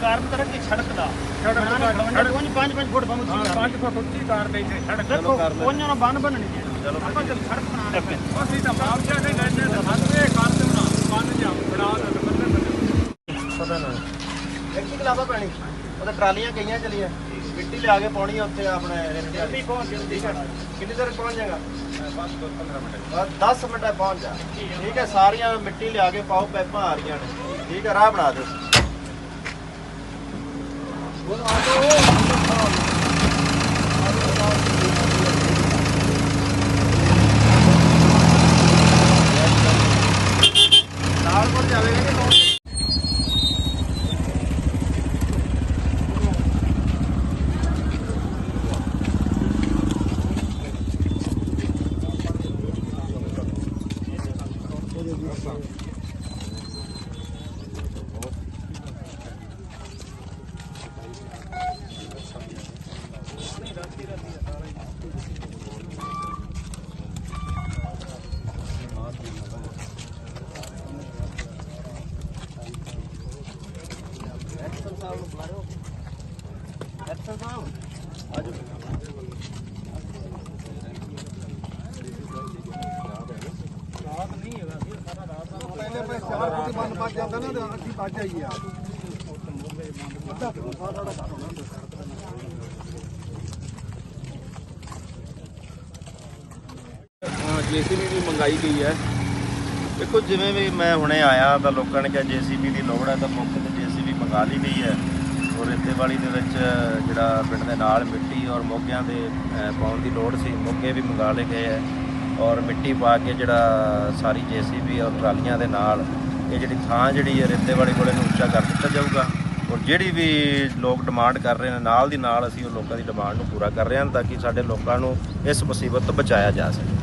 ਕਾਰਨ ਤਰ੍ਹਾਂ ਕਿ ਸੜਕ ਦਾ। ਸੜਕ ਦਾ, ਸੜਕ 5-5 ਫੁੱਟ ਹਾਂ ਉੱਚੀ 5 ਫੁੱਟ ਉੱਚੀ ਕਾਰ ਦੇ ਇੱਥੇ ਸੜਕ ਦੇਖੋ ਉਹਨਾਂ ਨੂੰ ਬੰਨ ਬੰਨਣੀ ਚਾਹੀਦੀ ਆਪਾਂ ਚੱਲ ਸੜਕ ਬਣਾ ਹਾਂ। ਅਸੀਂ ਤਾਂ ਮਾਪਿਆਂ ਨੇ ਲੈਣੇ ਤੇ ਸਾਨੂੰ ਇਹ ਕਰ ਦੇਣਾ ਬੰਨ ਜਾ ਬਣਾ ਦੇ ਬੰਦੇ ਬੰਦੇ ਪਤਾ ਨਾ। ਇੱਕ ਗਲਾਬਾ ਪੈਣੀ। ਉਹਦੇ ਟਰਾਲੀਆਂ ਕਈਆਂ ਚਲੀਆਂ। ਮਿੱਟੀ ਲਿਆ ਕੇ ਪਾਉਣੀ ਆ ਉੱਥੇ ਆਪਣੇ ਜਲਦੀ ਪਹੁੰਚ ਜਲਦੀ ਕਰ ਕਿੰਨੀ ਦੇਰ ਪਹੁੰਚ ਜਾਏਗਾ? ਬਸ 15 ਮਿੰਟ। ਬਸ 10 ਮਿੰਟਾਂ ਪਹੁੰਚ ਜਾ। ਠੀਕ ਹੈ ਸਾਰੀਆਂ ਮਿੱਟੀ ਲਿਆ ਕੇ ਪਾਓ ਪੈਪਾਂ ਆ ਰਹੀਆਂ ਨੇ। ਠੀਕ ਹੈ ਰਾਹ ਬਣਾ ਦਿਓ। ਨਾਲ ਕੋਲ ਜਾਵੇਗਾ ਕਿ ਕੌਣ ਐਕਸ਼ਨ ਸਾਹਿਬ ਨੂੰ ਬੁਲਾ ਰਹੇ ਹੋ ਐਕਸ਼ਨ ਸਾਹਿਬ ਆਜੋ ਪਹਿਲੇ ਪੈ ਚਾਰ ਫੁੱਟ ਬੰਨ ਪੱਜ ਜਾਂਦਾ ਨਾ ਤੇ ਅਸੀਂ ਪੱਜ ਆਈ ਆ ਜੀਸੀਬੀ ਵੀ ਮੰਗਾਈ ਗਈ ਹੈ। ਦੇਖੋ, ਜਿਵੇਂ ਵੀ ਮੈਂ ਹੁਣੇ ਆਇਆ ਤਾਂ ਲੋਕਾਂ ਨੇ ਕਿਹਾ ਜੀਸੀਬੀ ਦੀ ਲੋੜ ਹੈ ਤਾਂ ਮੌਕੇ ਮੰਗਾ ਲਈ ਗਈ ਹੈ। ਔਰ ਰੇਤੇ ਵਾਲੀ ਦੇ ਵਿੱਚ ਜਿਹੜਾ ਪਿੰਡ ਦੇ ਨਾਲ ਮਿੱਟੀ ਔਰ ਮੋਗਿਆਂ ਦੇ ਪਾਉਣ ਦੀ ਲੋੜ ਸੀ, ਮੋਗੇ ਵੀ ਮੰਗਾ ਲਏ ਗਏ ਹੈ। ਔਰ ਮਿੱਟੀ ਪਾ ਕੇ ਜਿਹੜਾ ਸਾਰੀ ਜੀਸੀਬੀ ਔਰ ਟਰਾਲੀਆਂ ਦੇ ਨਾਲ ਇਹ ਜਿਹੜੀ ਥਾਂ ਜਿਹੜੀ ਹੈ, ਰੇਤੇ ਵਾਲੇ ਕੋਲੇ ਨੂੰ ਉੱਚਾ ਕਰ ਦਿੱਤਾ ਜਾਊਗਾ। ਔਰ ਜਿਹੜੀ ਵੀ ਲੋਕ ਡਿਮਾਂਡ ਕਰ ਰਹੇ ਨੇ, ਨਾਲ ਦੀ ਨਾਲ ਅਸੀਂ ਉਹ ਲੋਕਾਂ ਦੀ ਡਿਮਾਂਡ ਨੂੰ ਪੂਰਾ ਕਰ ਰਹੇ ਹਾਂ ਤਾਂ ਕਿ ਸਾਡੇ ਲੋਕਾਂ ਨੂੰ ਇਸ ਮੁਸੀਬਤ ਤੋਂ ਬਚਾਇਆ ਜਾ ਸਕੇ।